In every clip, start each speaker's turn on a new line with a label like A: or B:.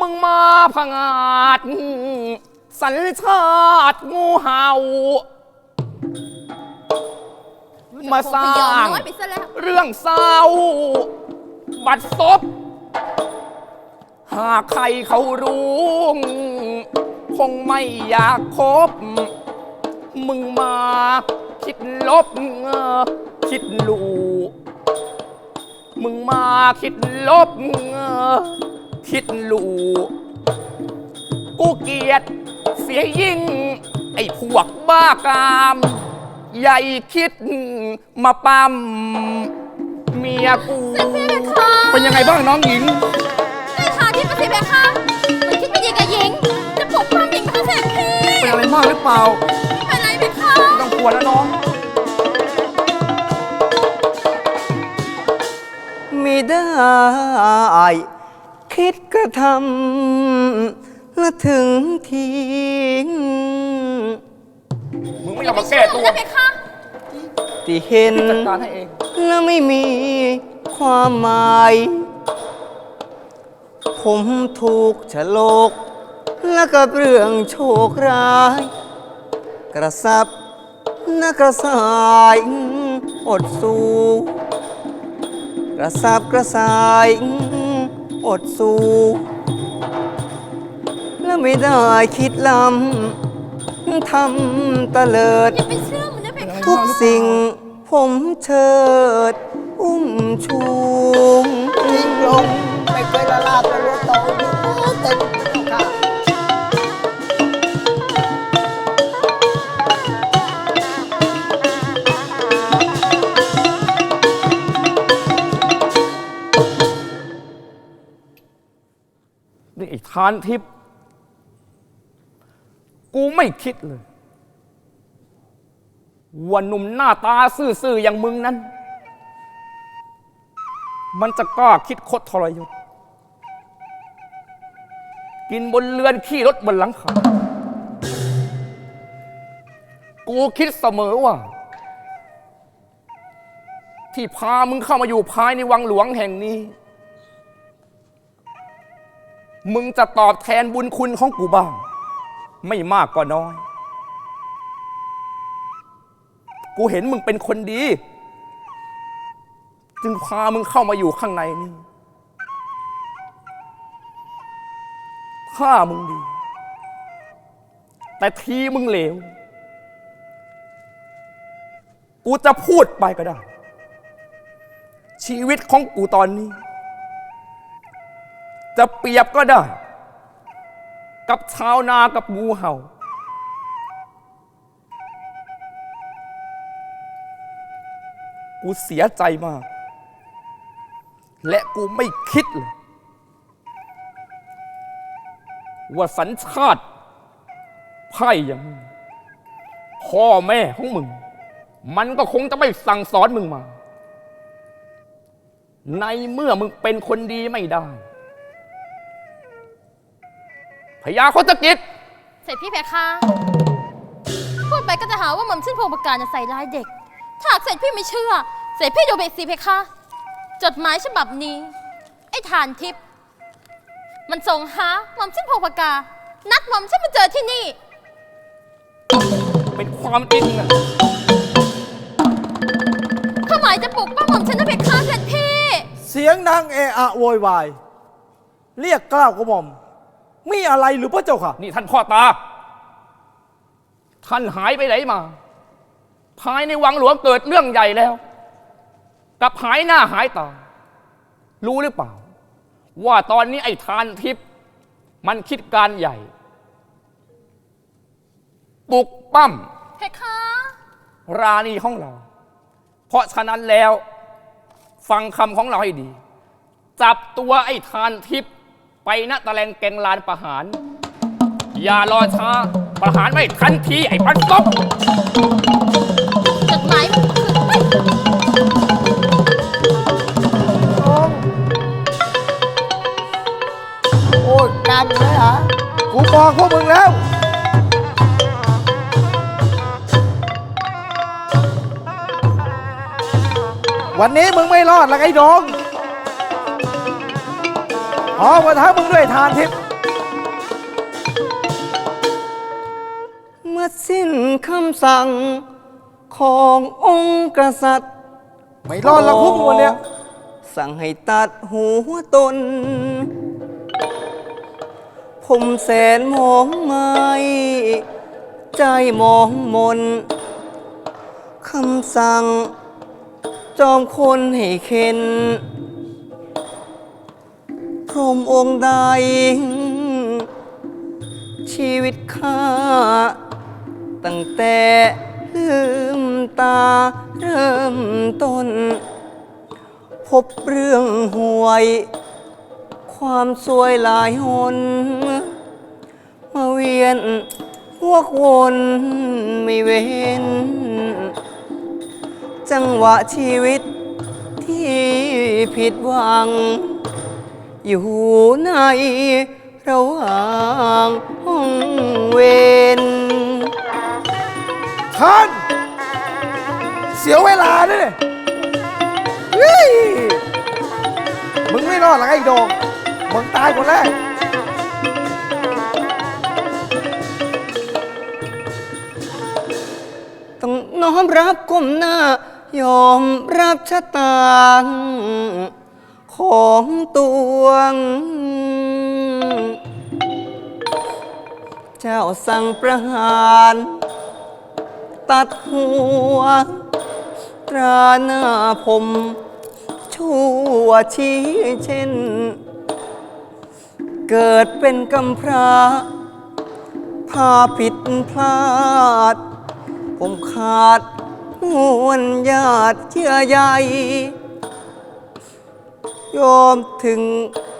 A: มึงมาพงาจสัญชาติงูเห่า มาสร้าง
B: น้อยไปซะแล้ว
A: เรื่องเศร้า บัดซบ หากใครเขารู้ คงไม่อยากคบ มึงมา คิดลบ คิดลู มึงมาคิดลบ คิดลูกูเกลียดเสียยิ่ง ไอ้พวกบ้ากาม ใหญ่คิดมาปั๊มเมียกู
B: เสร็จพี่เพคะ
A: เป็นยังไงบ้างน้องหญิง
B: ไอ้ทานที่ประสิทธิ์เพคะมันคิดไม่ดีกับหญิง จะปกป้องหญิงเพื่อเสร็จพี่
A: เป็นอะไรมากหรือเปล่า
B: ไม่เป็นไรเพคะ
A: ไม่ต้องกลัวแล้วน้อง
C: ไม่ได้ คิดกระทำและถึงทิ้ง
A: มึงไม่ยอมมาแก้ตัว
B: นะเพคะ
C: ที่เห็น
A: จัดการให้เอง
C: และไม่มีความหมาย ผมถูกฉลก และกับเรื่องโชคร้าย กระสับและกระสายอดสู้ กระสับกระส่าย อดสู้ และไม่ได้คิดลำทำตะเลิด
B: อย่าไปเชื่อมันนะเพคะ
C: ทุกสิ่งผมเชิด อุ้มชู
D: ลิงลงไม่เคยละลาบละ
A: นี่ไอ้ทานทิพย์กูไม่คิดเลยว่าหนุ่มหน้าตาซื่อๆอย่างมึงนั้น มันจะกล้าคิดคดทรยศกินบนเรือนขี้รถบนหลังคากูคิดเสมอว่า ที่พามึงเข้ามาอยู่ภายในวังหลวงแห่งนี้ มึงจะตอบแทนบุญคุณของกูบ้าง ไม่มากก็น้อย กูเห็นมึงเป็นคนดี จึงพามึงเข้ามาอยู่ข้างในนี่ถ้ามึงดี แต่ทีมึงเลว กูจะพูดไปก็ได้ ชีวิตของกูตอนนี้ จะเปรียบก็ได้ กับชาวนากับงูเห่า กูเสียใจมาก และกูไม่คิดเลยว่าสัญชาติไพ่อย่างมึงพ่อแม่ของมึง มันก็คงจะไม่สั่งสอนมึงมา ในเมื่อมึงเป็นคนดีไม่ได้ พญาโคตกิจ
B: เสร็จพี่เพคะพูดไปก็จะหาว่าหม่อมชื่นพงประการจะใส่ร้ายเด็ก ถ้าหากเสร็จพี่ไม่เชื่อ เสร็จพี่ดูเบสิเพคะ จดหมายฉบับนี้ ไอ้ฐานทิพย์มันส่งหาหม่อมชื่นพงประการนัดหม่อมชื่นมาเจอที่นี่
A: เป็นความจริงนะ
B: เขาหมายจะปลุกป้าหม่อมฉันนะเพคะเสร็จพี่
D: เสียงดังเอะอะโวยวาย เรียกกล้าวกระหม่อม มีอะไรหรือพระเจ้าค่ะ
A: นี่ท่านพ่อตา ท่านหายไปไหนมา ภายในวังหลวงเกิดเรื่องใหญ่แล้วกับหายหน้าหายตา รู้หรือเปล่า ว่าตอนนี้ไอ้ทานทิพย์มันคิดการใหญ่ ปลุกปั้ม
B: เพคะ
A: ราณีของเรา เพราะฉะนั้นแล้ว ฟังคำของเราให้ดี จับตัวไอ้ทานทิพย์ ไปณตะแลงแกงลานประหาร อย่ารอช้า ประหารไม่ทันทีไอ้ปันซบ
B: จดหมายมันคือเฮ้ย
D: โอ้ยกันเลยเหรอกูบอกพวกมึงแล้ว วันนี้มึงไม่รอดแล้วไอ้น้อง ขอประทับมึงด้วยทานทิพย์
C: เมื่อสิ้นคำสั่งขององค์กษัตริย์
D: ไม่รอดแล้วพวกมึงวันเนี้ย
C: สั่งให้ตัดหัวตน ผมแสนมองไม่ใจมองมนคำสั่ง จอมคนให้เข็นพ รหมองค์ใด ชีวิตข้า ตั้งแต่ลืมตาเริ่มต้น พบเรื่องห่วย ความสวยหลายหน มาเวียนวกวนไม่เว้น จังหวะชีวิตที่ผิดหวัง อยู่ในระหว่างห้องเวน
D: ท่าน เสียเวลาด้วยเนี่ยเฮ้ยมึงไม่รอดหรอกไอ้โดงมึงตายคนแรก
C: ต้องน้อมรับก้มหน้ายอมรับชะตา ของตวง เจ้าสั่งประหาร ตัดหัว ตราหน้าผม ชั่วชี้เช่น เกิดเป็นกำพร้าพาผิดพลาด ผมขาดมวลญาติเชื่อใย ยอมถึง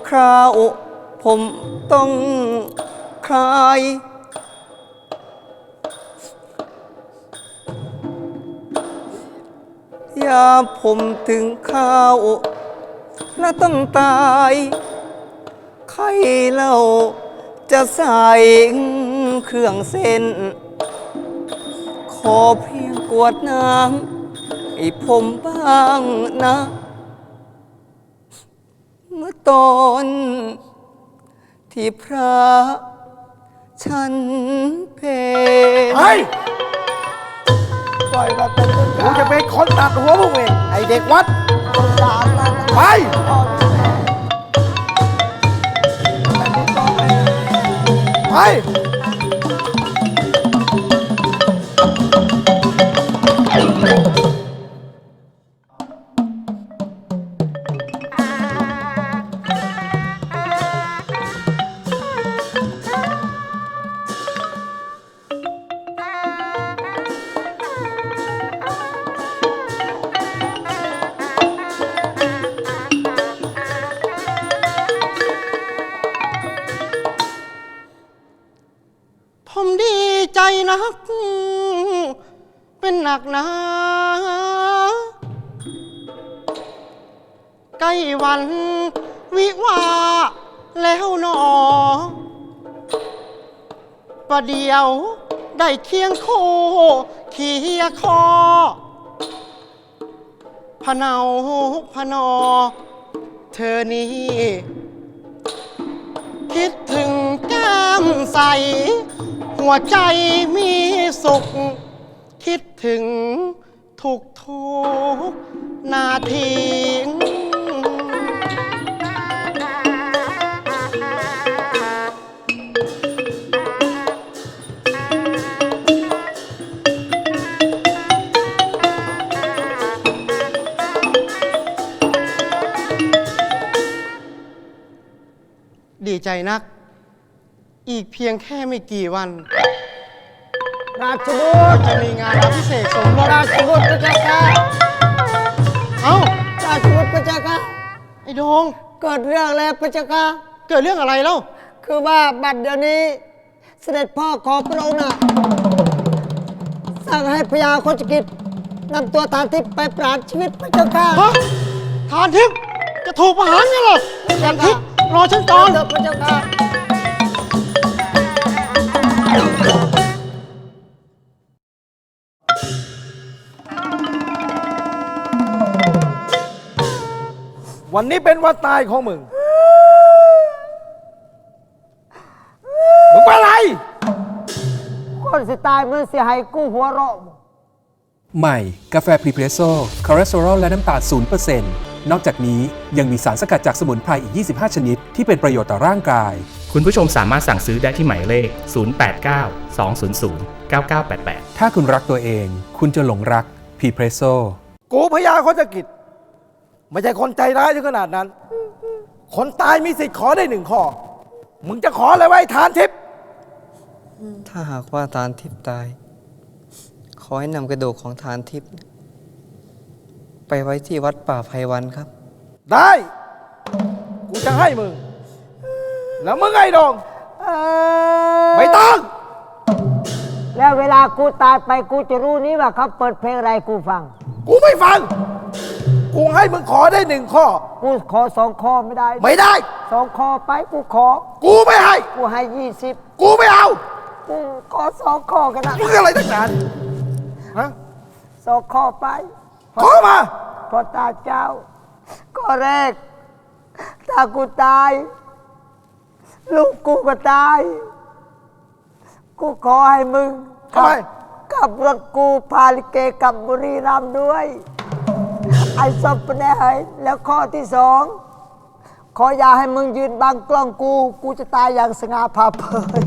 C: คราว ผมต้องคลาย ยามผมถึงข้าว และต้องตาย ใครเล่าจะใส่เครื่องเส้น ขอเพียงกวดน้ำให้ผมบ้างนะ ตน ที่พระฉันเพล
D: ไปปล่อยมาเป็นกูจะเป็นคนตัดหัวพวกเองไอเด็กวัดไป ไป
E: วิวาแล้วหนอ ประเดียว ได้เคียงคู่เคียคอพะเนาพะนอ เธอนี้ คิดถึงแก้มใส หัวใจมีสุข คิดถึงทุกทุกนาที ใจนัก อีกเพียงแค่ไม่กี่วัน
F: ราชบุตร
E: จะมีงานอภิเษกสมรส
F: ราชบุตรพระเจ้าค่ะ
E: เอ้า
F: ราชบุตรพระเจ้าค่ะ
E: ไอ้โดง
F: เกิดเรื่องแล้วพระเจ้าค่ะ
E: เกิดเรื่องอะไรเล่า
F: คือว่าบัดเดี๋ยวนี้ เสด็จพ่อขอพระองค์น่ะสั่งให้พญาโคจกิจนำตัวทานทิพย์ไปปราดชีวิตพระเจ้าค่ะ
E: ฮะทานทิพย์จะถูกประหารกันเหรอทานทิพย์ รอฉันก่อน
D: วันนี้เป็นวันตายของมึง มึงเป็นอะไร
G: คนสิตายมึงเสียหายกูหัวเราะ
H: ใหม่ กาแฟพรีเพรสโซ่คอเลสเตอรอลและน้ำตาลศูนเปอร์เซ็นต์ นอกจากนี้ยังมีสารสกัดจากสมุนไพรอีก 25 ชนิด ที่เป็นประโยชน์ต่อร่างกาย
I: คุณผู้ชมสามารถสั่งซื้อได้ที่หมายเลข 089 200 9988
H: ถ้าคุณรักตัวเอง คุณจะหลงรักพรีเพรสโซ่
D: กูพญาโคจกิจ ไม่ใช่คนใจร้ายถึงขนาดนั้น คนตายมีสิทธิ์ขอได้หนึ่งข้อ มึงจะขออะไรไว้ทานทิพย์
C: ถ้าหากว่าทานทิพย์ตาย ขอให้นำกระดูกของทานทิพย์ ไปไว้ที่วัดป่าไพวันครับ
D: ได้ กูจะให้มึง แล้วมึงไอ้ดองไม่ต้อง
G: แล้วเวลากูตายไปกูจะรู้นี้ว่าเขาเปิดเพลงอะไรกูฟัง
D: กูไม่ฟัง กูให้มึงขอได้หนึ่งข้อ
G: กูขอสองข้อไม่ได้
D: ไม่ได้
G: สองข้อไปกูขอ
D: กูไม่ให้
G: กูให้ยี่สิบ
D: กูไม่เอา
G: กูขอสองข้อกันนะ
D: มึงอะไรตั้งนานฮะ
G: สองข้อไป
D: ขอมา
G: พอตาเจ้า ก็แรก ถ้ากูตาย ลูกกูก็ตาย กูขอให้มึง
D: ทำไม
G: ขับรถกูพาลิเกกลับบุรีรัมย์ด้วย ไอ้ศพแน่ให้แล้วข้อที่สอง ขออย่าให้มึงยืนบังกล้องกู กูจะตายอย่างสง่าผ่าเผย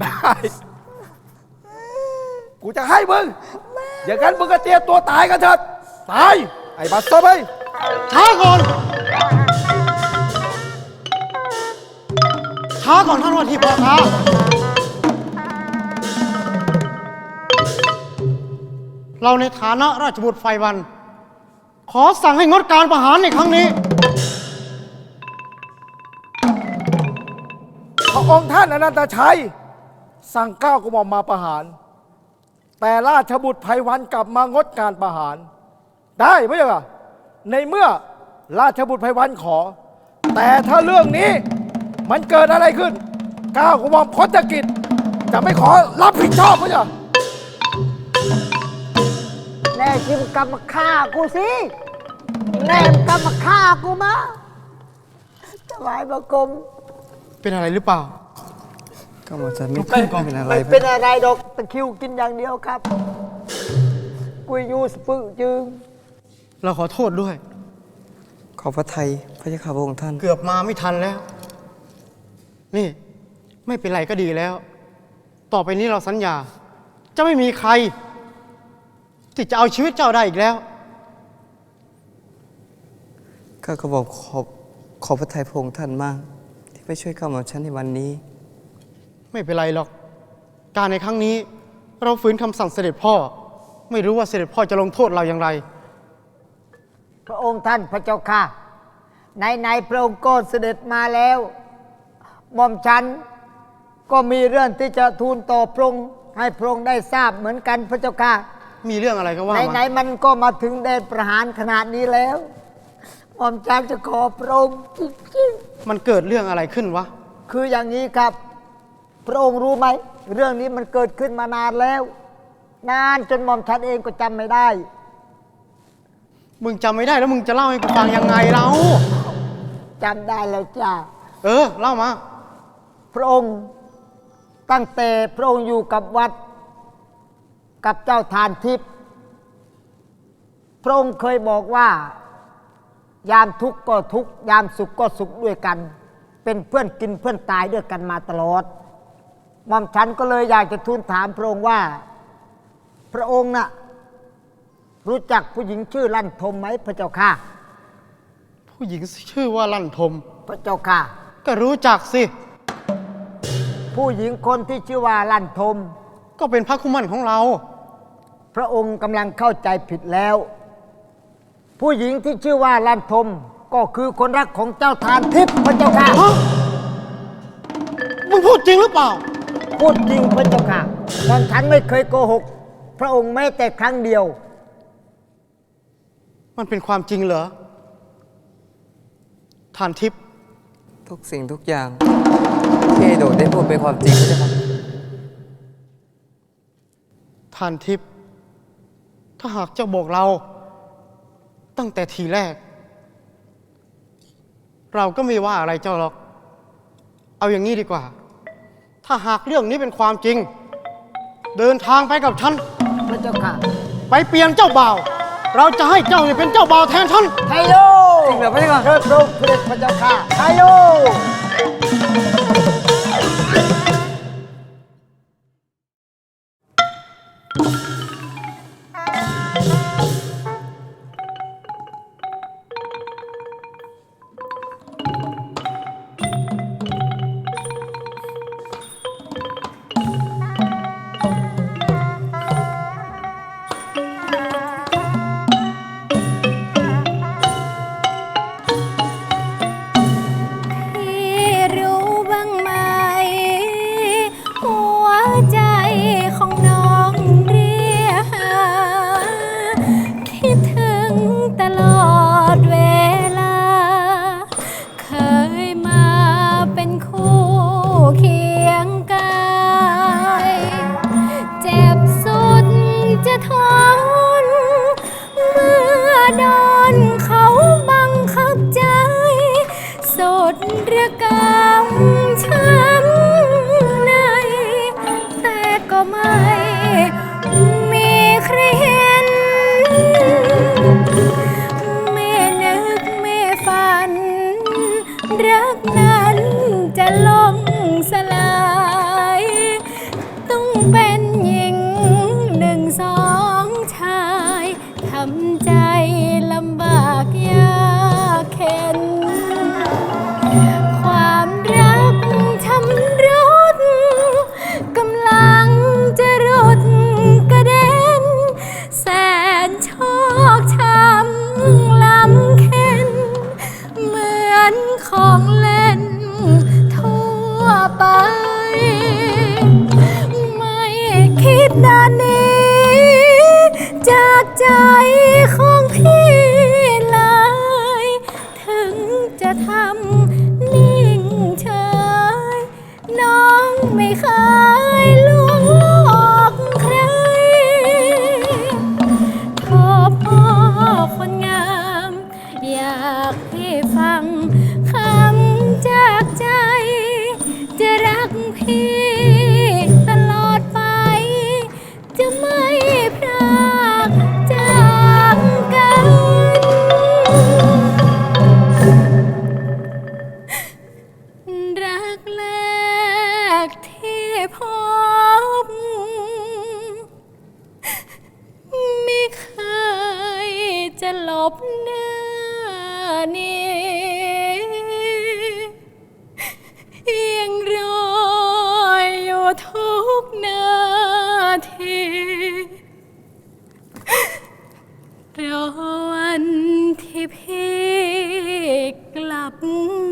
D: ได้ กูจะให้มึง อย่างนั้นมึงก็เตรียมตัวตายกันเถิดตาย ไอ้บัสเตอร์ไป
E: ช้าก่อน ช้าก่อนท่านวันที่พ่อค้าเราในฐานะราชบุตรไฟวัน ขอสั่งให้งดการประหารในครั้งนี้
D: พระองค์ท่านอนันตชัย สั่งก้าวกระหม่อมมาประหาร แต่ราชบุตรไพวันกลับมางดการประหาร ได้ไหมล่ะในเมื่อราชบุตรไพวันขอ แต่ถ้าเรื่องนี้มันเกิดอะไรขึ้นก้าวกระหม่อมพจกิจ จะไม่ขอรับผิดชอบไหมล่ะ
G: แน่ชิมงกลับมาฆ่ากูสิแน่มึงกลับมาฆ่ากูมาถวายบังคม
E: เป็นอะไรหรือเปล่า
C: ก็หมดจะไม่
E: ลุกขึ้นก่อน
C: เป็นอะไร
G: ไม่
C: ไป
G: เป็นอะไรดอกตะคริวกินอย่างเดียวครับ กุยยูสปึจึง
E: เราขอโทษด้วย
C: ขอพระไทยพระเจ้าข้าพระองค์ท่าน
E: เกือบมาไม่ทันแล้ว นี่ ไม่เป็นไรก็ดีแล้ว ต่อไปนี้เราสัญญา จะไม่มีใคร ที่จะเอาชีวิตเจ้าได้อีกแล้ว
C: ข้าก็บอกขอบขอบพระทัยพระองค์ท่านมาก ที่ไปช่วยข้าหม่อมฉันในวันนี้
E: ไม่เป็นไรหรอก การในครั้งนี้ เราฝืนคำสั่งเสด็จพ่อ ไม่รู้ว่าเสด็จพ่อจะลงโทษเราอย่างไร
G: พระองค์ท่านพระเจ้าค่ะในในๆพระองค์ก็เสด็จมาแล้วหม่อมฉันก็มีเรื่องที่จะทูลต่อพระองค์ให้พระองค์ได้ทราบเหมือนกันพระเจ้าค่ะ
E: มีเรื่องอะไรก็ว่า
G: ใน
E: มา
G: ไหนๆมันก็มาถึงแดนประหารขนาดนี้แล้วหม่อมฉันจะขอพระองค์จริง
E: มันเกิดเรื่องอะไรขึ้นวะ
G: ๆคืออย่างนี้ครับ พระองค์รู้ไหม เรื่องนี้มันเกิดขึ้นมานานแล้ว นานจนหม่อมฉันเองก็จำไม่ได้
E: มึงจำไม่ได้แล้วมึงจะเล่าให้กูฟังยังไงเรา
G: จำได้แล้วจ้า
E: เออ เล่ามา
G: พระองค์ตั้งแต่พระองค์อยู่กับวัด กับเจ้าทานทิพย์พระองค์เคยบอกว่า ยามทุกข์ก็ทุกข์ยามสุขก็สุขด้วยกัน เป็นเพื่อนกินเพื่อนตายด้วยกันมาตลอด หม่อมฉันก็เลยอยากจะทูลถามพระองค์ว่า พระองค์น่ะรู้จักผู้หญิงชื่อลั่นทมไหมพระเจ้าค่ะ
E: ผู้หญิงชื่อว่าลั่นทม
G: พระเจ้าค่ะ
E: ก็รู้จักสิ
G: ผู้หญิงคนที่ชื่อว่าลั่นทม
E: ก็เป็นพระคุมันของเรา
G: พระองค์กำลังเข้าใจผิดแล้ว ผู้หญิงที่ชื่อว่าลันทมก็คือคนรักของเจ้าทานทิพย์พระเจ้าค่ะ
E: ฮะมึงพูดจริงหรือเปล่า
G: พูดจริงพระเจ้าค่ะมอมฉันไม่เคยโกหก พระองค์แม้แต่ครั้งเดียว
E: มันเป็นความจริงเหรอทานทิพย์
C: ทุกสิ่งทุกอย่างที่ไอ้โดดได้พูดเป็นความจริงพระเจ้าค่ะ
E: ทานทิพย์ถ้าหากเจ้าบอกเรา ตั้งแต่ทีแรก เราก็ไม่ว่าอะไรเจ้าหรอก เอาอย่างนี้ดีกว่า ถ้าหากเรื่องนี้เป็นความจริง เดินทางไปกับฉัน
F: พระเจ้าค่ะ
E: ไปเปลี่ยนเจ้าบ่าว เราจะให้เจ้าเป็นเจ้าบ่าวแทนฉัน
F: ไทโย
C: จริงเหรอพระเจ้าค่ะ
F: เชิดปพระเจ้าค่ะไทโย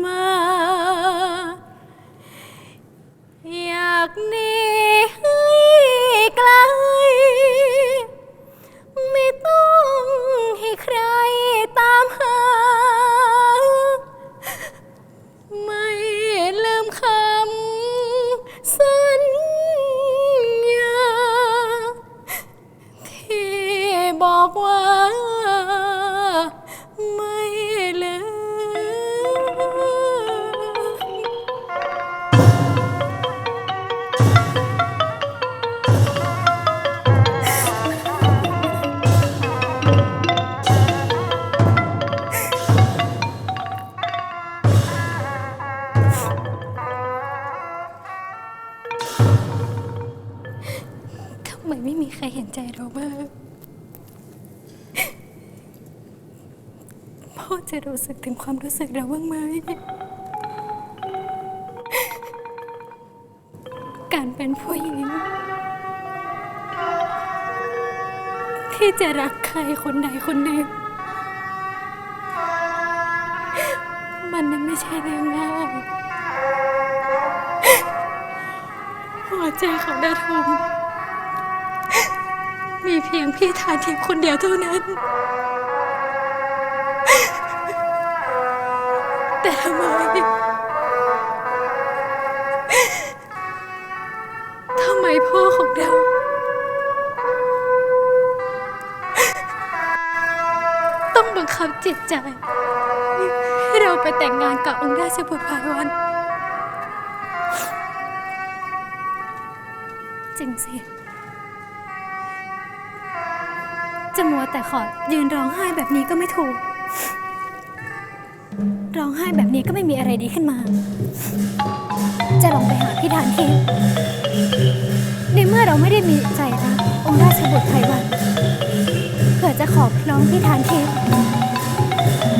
B: มา อยากนี้ สึกถึงความรู้สึกเราบ้างไหม การเป็นผู้หญิง ที่จะรักใครคนใดคนหนึ่ง มันนไม่ใช่เรื่องง่ายหัวใจของดาทงมีเพียงพี่ทาทิพย์คนเดียวเท่านั้น จิตใจ เราไปแต่งงานกับองค์ราชบุตรภายวัน จริงสิ
F: จะมัวแต่ขอยืนร้องไห้แบบนี้ก็ไม่ถูก ร้องไห้แบบนี้ก็ไม่มีอะไรดีขึ้นมา จะลองไปหาพี่ดานทีในเมื่อเราไม่ได้มีใจรักองค์ราชบุตรไทยวันเผื่อจะขอพร้องพี่ทานทิพย์